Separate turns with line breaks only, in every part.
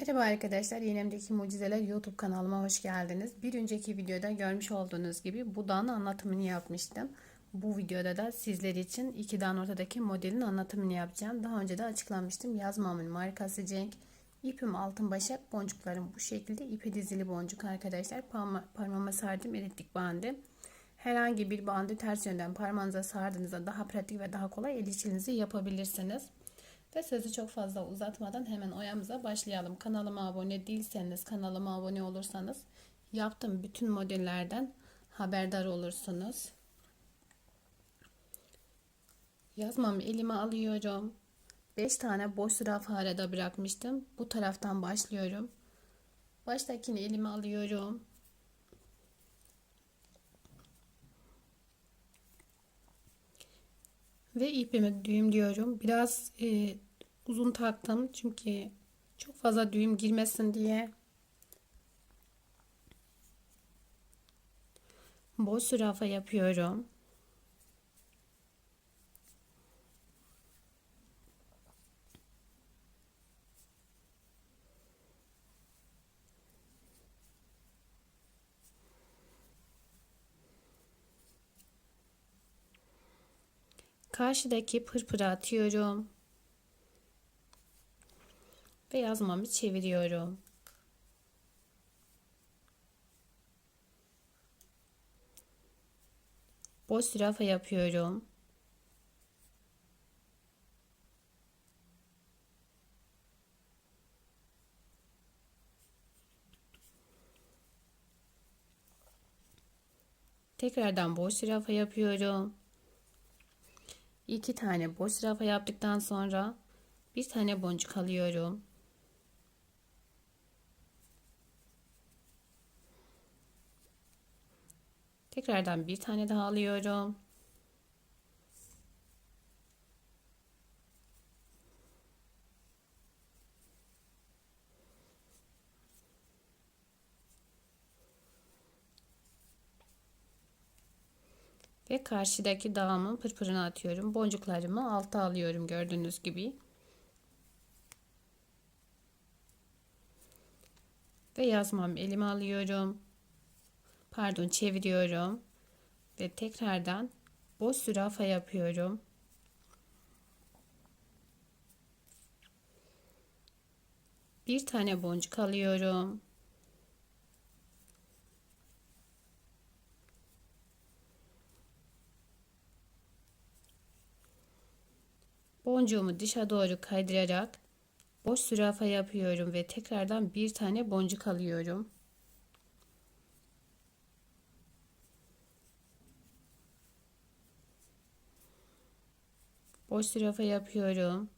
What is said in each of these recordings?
Merhaba arkadaşlar, Yenemdeki Mucizeler YouTube kanalıma hoş geldiniz. Bir önceki videoda görmüş olduğunuz gibi budağın anlatımını yapmıştım. Bu videoda da sizler için iki dağın ortadaki modelin anlatımını yapacağım. Daha önce de açıklamıştım. Yazmamın markası Cenk. İpim altın başak, boncuklarım bu şekilde. ipi dizili boncuk arkadaşlar. Parma parmağıma sardım elitlik bandı. Herhangi bir bandı ters yönden parmağınıza sardığınızda daha pratik ve daha kolay el işinizi yapabilirsiniz. Ve sözü çok fazla uzatmadan hemen oyamıza başlayalım. Kanalıma abone değilseniz, kanalıma abone olursanız yaptığım bütün modellerden haberdar olursunuz. Yazmamı elime alıyorum. 5 tane boş sıra arada bırakmıştım. Bu taraftan başlıyorum. Baştakini elime alıyorum. Ve ipimi düğümlüyorum. Biraz e, uzun taktım çünkü çok fazla düğüm girmesin diye. Boş zürafa yapıyorum. Karşıdaki pırpırı atıyorum. Ve yazmamı çeviriyorum. Boş zürafa yapıyorum. Tekrardan boş zürafa yapıyorum. İki tane boş zürafa yaptıktan sonra bir tane boncuk alıyorum. Tekrardan bir tane daha alıyorum. Ve karşıdaki dağımın pırpırını atıyorum. Boncuklarımı alta alıyorum gördüğünüz gibi. Ve yazmam elime alıyorum. Pardon çeviriyorum. Ve tekrardan boş zürafa yapıyorum. Bir tane boncuk alıyorum. Boncuğumu dışa doğru kaydırarak boş zürafa yapıyorum ve tekrardan bir tane boncuk alıyorum. Boş zürafa yapıyorum.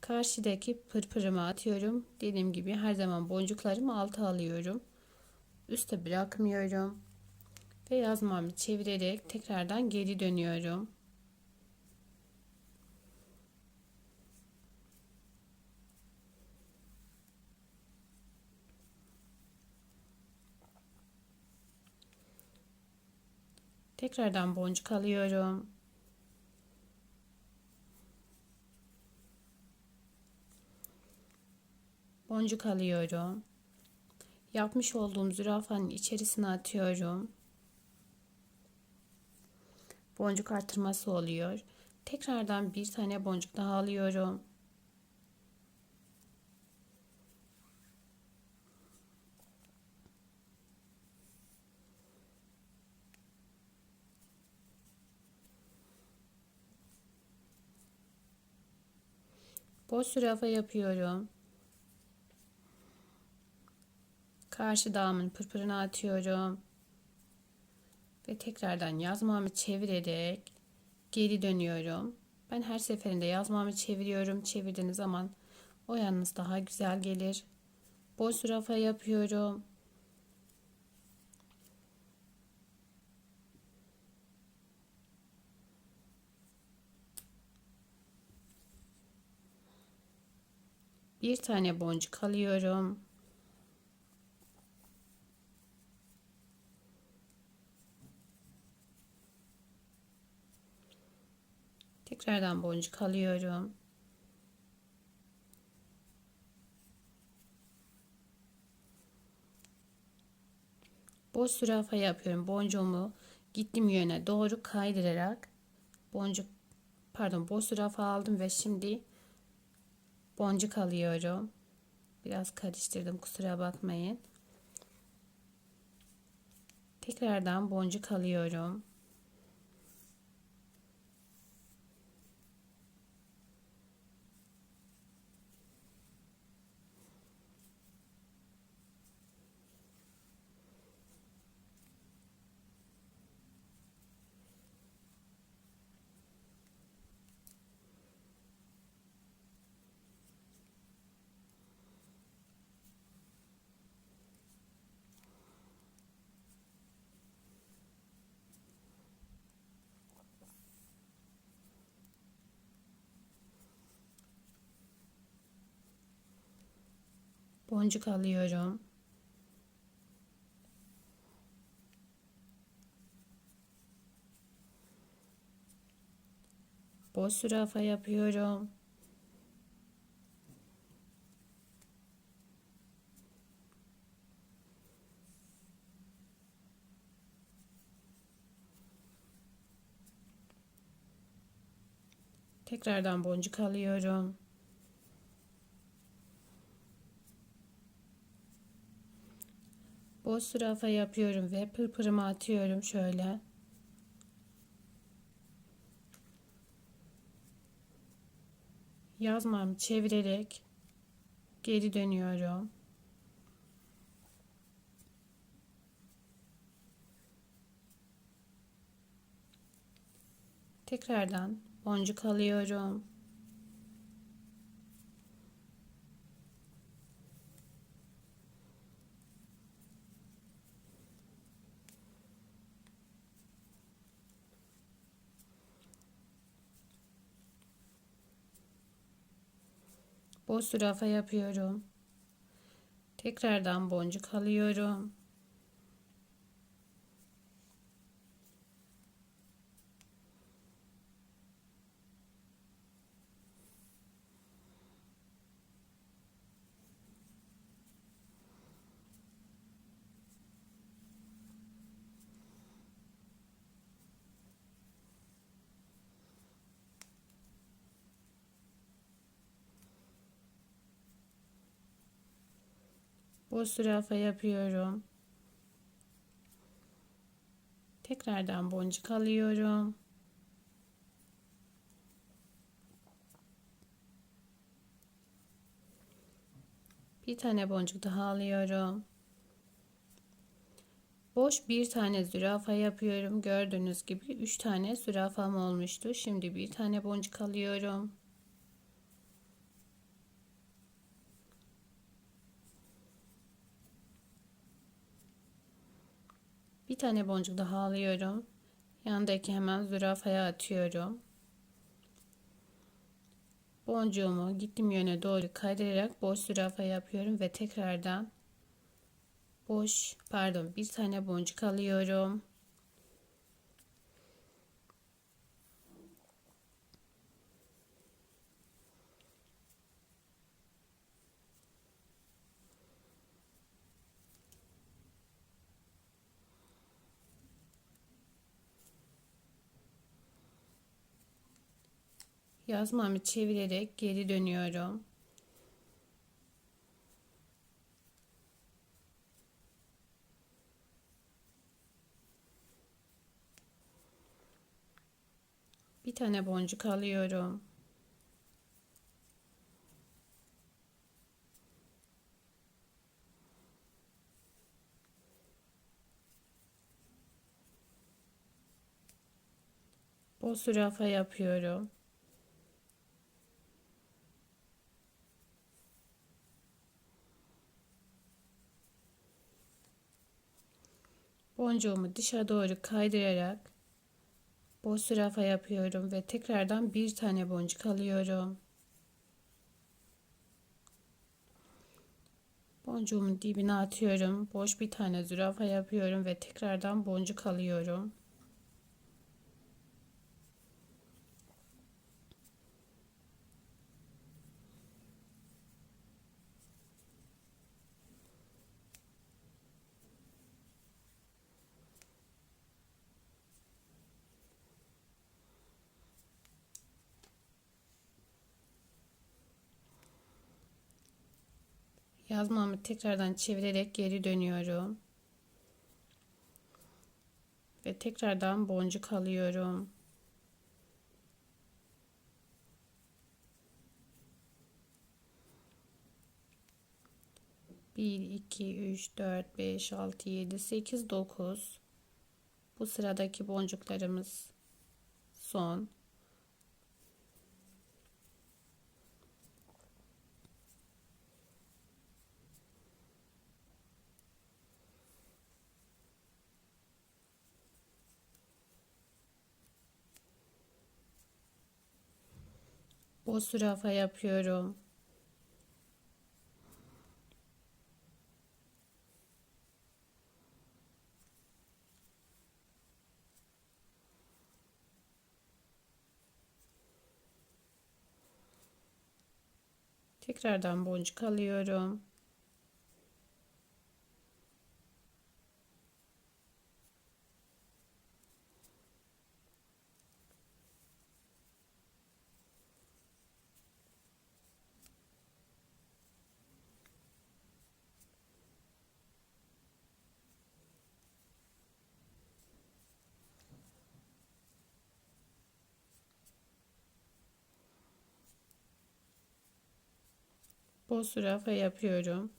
Karşıdaki pırpırımı atıyorum. Dediğim gibi her zaman boncuklarımı alta alıyorum. Üste bırakmıyorum. Ve yazmamı çevirerek tekrardan geri dönüyorum. Tekrardan boncuk alıyorum. Boncuk alıyorum. Yapmış olduğum zürafanın içerisine atıyorum. Boncuk artırması oluyor. Tekrardan bir tane boncuk daha alıyorum. Boş zürafa yapıyorum. Karşı dağımın pırpırını atıyorum. Ve tekrardan yazmamı çevirerek geri dönüyorum. Ben her seferinde yazmamı çeviriyorum. Çevirdiğiniz zaman o yalnız daha güzel gelir. Boş zürafa yapıyorum. Bir tane boncuk alıyorum. Tekrardan boncuk alıyorum. Boş zürafa yapıyorum. Boncuğumu gittim yöne doğru kaydırarak boncuk pardon boş zürafa aldım ve şimdi boncuk alıyorum. Biraz karıştırdım kusura bakmayın. Tekrardan boncuk alıyorum. Boncuk alıyorum. Boş zürafa yapıyorum. Tekrardan boncuk alıyorum. Boş zürafa yapıyorum ve pırpırımı atıyorum şöyle. Yazmamı çevirerek geri dönüyorum. Tekrardan boncuk alıyorum. Boş zürafa yapıyorum. Tekrardan boncuk alıyorum. Boş zürafa yapıyorum. Tekrardan boncuk alıyorum. Bir tane boncuk daha alıyorum. Boş bir tane zürafa yapıyorum. Gördüğünüz gibi 3 tane zürafam olmuştu. Şimdi bir tane boncuk alıyorum. Bir tane boncuk daha alıyorum. Yandaki hemen zürafaya atıyorum. Boncuğumu gittim yöne doğru kaydırarak boş zürafa yapıyorum ve tekrardan boş pardon bir tane boncuk alıyorum. Yazmamı çevirerek geri dönüyorum. Bir tane boncuk alıyorum. Boz zürafa yapıyorum. Boncuğumu dışa doğru kaydırarak boş zürafa yapıyorum ve tekrardan bir tane boncuk alıyorum. Boncuğumun dibine atıyorum. Boş bir tane zürafa yapıyorum ve tekrardan boncuk alıyorum. Yazmamı tekrardan çevirerek geri dönüyorum. Ve tekrardan boncuk alıyorum. Bir, iki, üç, dört, beş, altı, yedi, sekiz, dokuz. Bu sıradaki boncuklarımız son. Boş zürafa yapıyorum. Tekrardan boncuk alıyorum. Boş zürafa yapıyorum.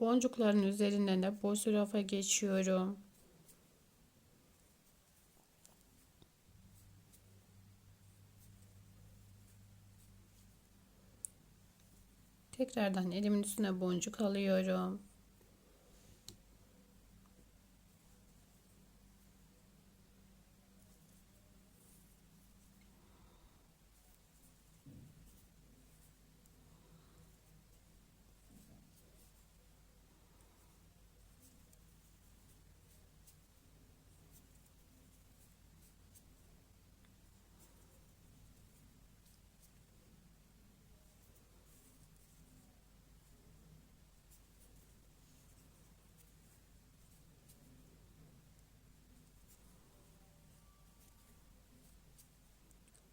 Boncukların üzerinden de boş zürafa geçiyorum. Tekrardan elimin üstüne boncuk alıyorum.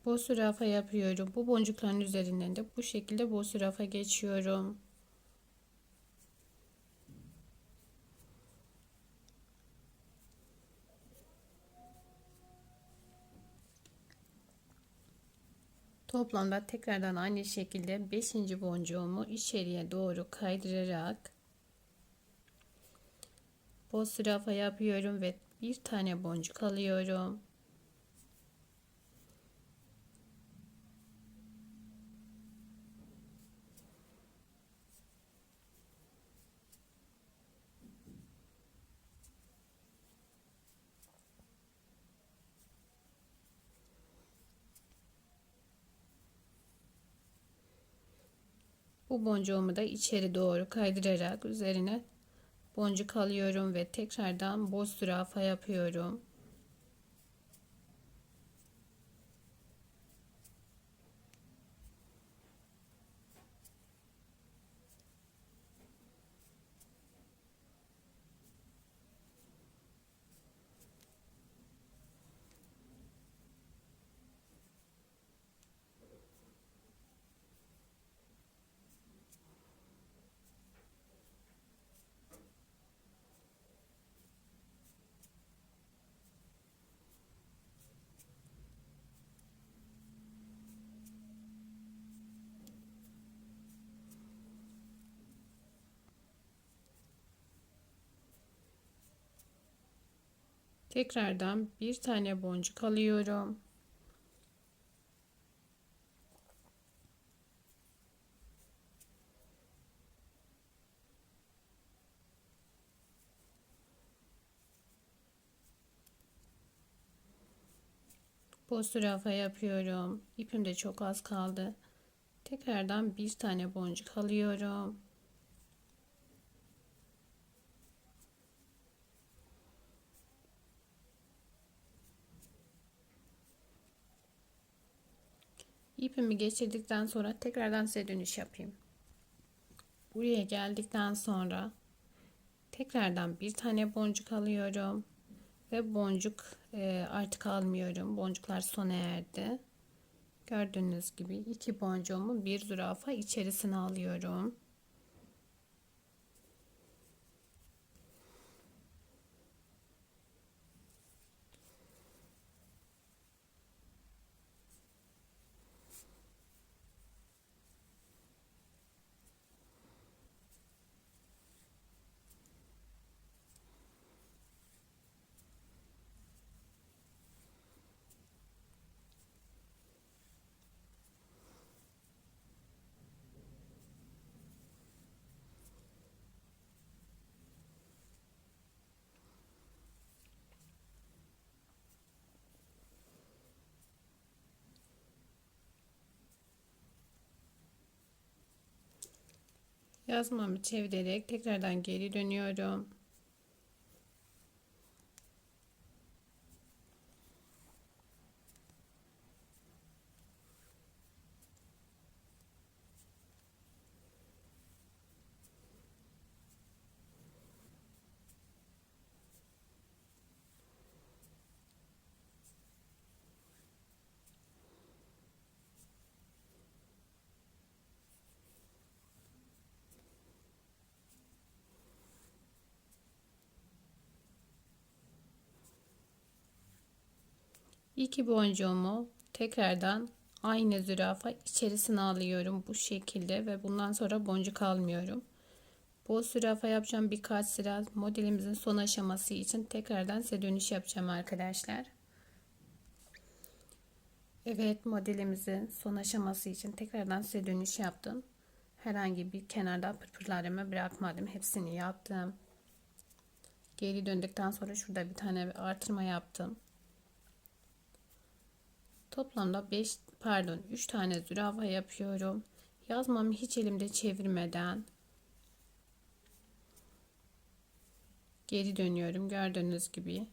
Boş zürafa yapıyorum. Bu boncukların üzerinden de bu şekilde boş zürafa geçiyorum. Toplamda tekrardan aynı şekilde 5. boncuğumu içeriye doğru kaydırarak boş zürafa yapıyorum ve bir tane boncuk alıyorum. Bu boncuğumu da içeri doğru kaydırarak üzerine boncuk alıyorum ve tekrardan boş zürafa yapıyorum. Tekrardan bir tane boncuk alıyorum. Boş zürafa yapıyorum. İpim de çok az kaldı. Tekrardan bir tane boncuk alıyorum. İpimi geçirdikten sonra tekrardan size dönüş yapayım. Buraya geldikten sonra tekrardan bir tane boncuk alıyorum ve boncuk e, artık almıyorum. Boncuklar sona erdi. Gördüğünüz gibi iki boncuğumu bir zürafa içerisine alıyorum. Yazmamı çevirerek tekrardan geri dönüyorum. İki boncuğumu tekrardan aynı zürafa içerisine alıyorum bu şekilde ve bundan sonra boncuk almıyorum. Bu zürafa yapacağım birkaç sıra modelimizin son aşaması için tekrardan size dönüş yapacağım arkadaşlar. Evet modelimizin son aşaması için tekrardan size dönüş yaptım. Herhangi bir kenarda pırpırlarımı bırakmadım. Hepsini yaptım. Geri döndükten sonra şurada bir tane artırma yaptım. Toplamda 5 pardon 3 tane zürafa yapıyorum. Yazmamı hiç elimde çevirmeden geri dönüyorum gördüğünüz gibi.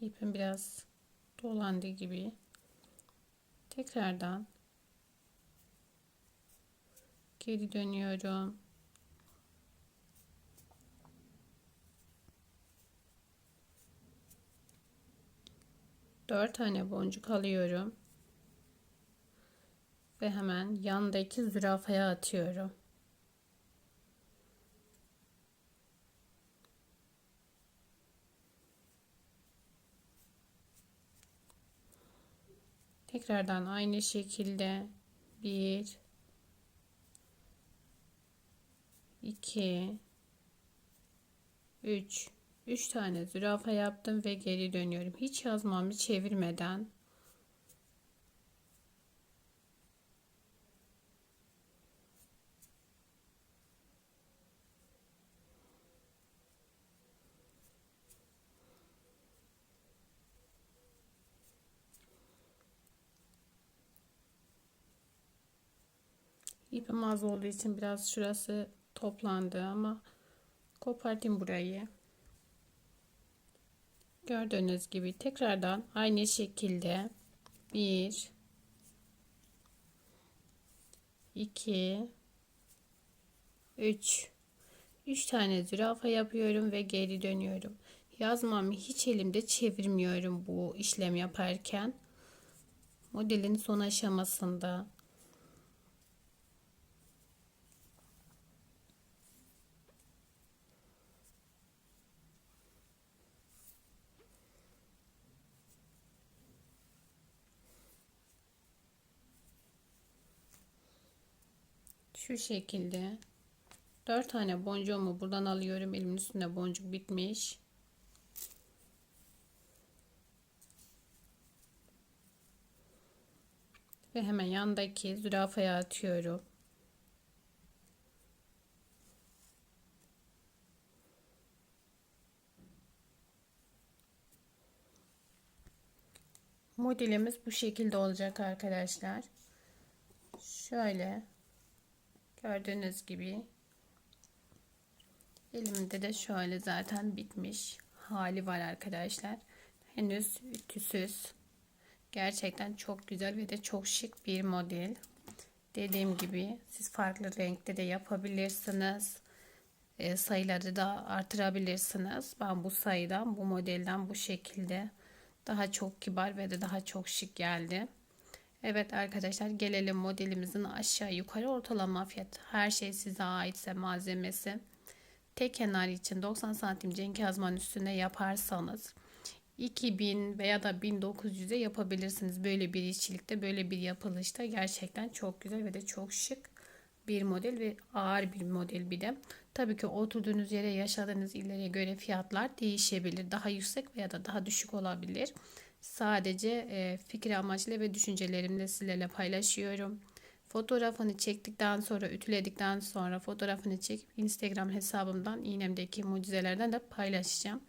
İpim biraz dolandığı gibi tekrardan geri dönüyorum. Dört tane boncuk alıyorum ve hemen yandaki zürafaya atıyorum. Tekrardan aynı şekilde 1 2 3 3 tane zürafa yaptım ve geri dönüyorum. Hiç yazmamı çevirmeden İpim az olduğu için biraz şurası toplandı ama kopartayım burayı. Gördüğünüz gibi tekrardan aynı şekilde 1 2 3 3 tane zürafa yapıyorum ve geri dönüyorum. Yazmamı hiç elimde çevirmiyorum bu işlem yaparken. Modelin son aşamasında Şu şekilde 4 tane boncuğumu buradan alıyorum. Elimin üstünde boncuk bitmiş. Ve hemen yandaki zürafaya atıyorum. Modelimiz bu şekilde olacak arkadaşlar. Şöyle Gördüğünüz gibi elimde de şöyle zaten bitmiş hali var arkadaşlar. Henüz ütüsüz. Gerçekten çok güzel ve de çok şık bir model. Dediğim gibi siz farklı renkte de yapabilirsiniz. E, sayıları da artırabilirsiniz. Ben bu sayıdan bu modelden bu şekilde daha çok kibar ve de daha çok şık geldi. Evet arkadaşlar gelelim modelimizin aşağı yukarı ortalama fiyat. Her şey size aitse malzemesi. Tek kenar için 90 santim cenk yazmanın üstüne yaparsanız 2000 veya da 1900'e yapabilirsiniz. Böyle bir işçilikte böyle bir yapılışta gerçekten çok güzel ve de çok şık bir model ve ağır bir model bir de. Tabii ki oturduğunuz yere yaşadığınız illere göre fiyatlar değişebilir. Daha yüksek veya da daha düşük olabilir. Sadece e, fikir amaçlı ve düşüncelerimle sizlerle paylaşıyorum. Fotoğrafını çektikten sonra, ütüledikten sonra fotoğrafını çekip Instagram hesabımdan iğnemdeki mucizelerden de paylaşacağım.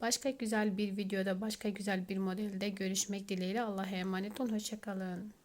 Başka güzel bir videoda, başka güzel bir modelde görüşmek dileğiyle Allah'a emanet olun. Hoşçakalın.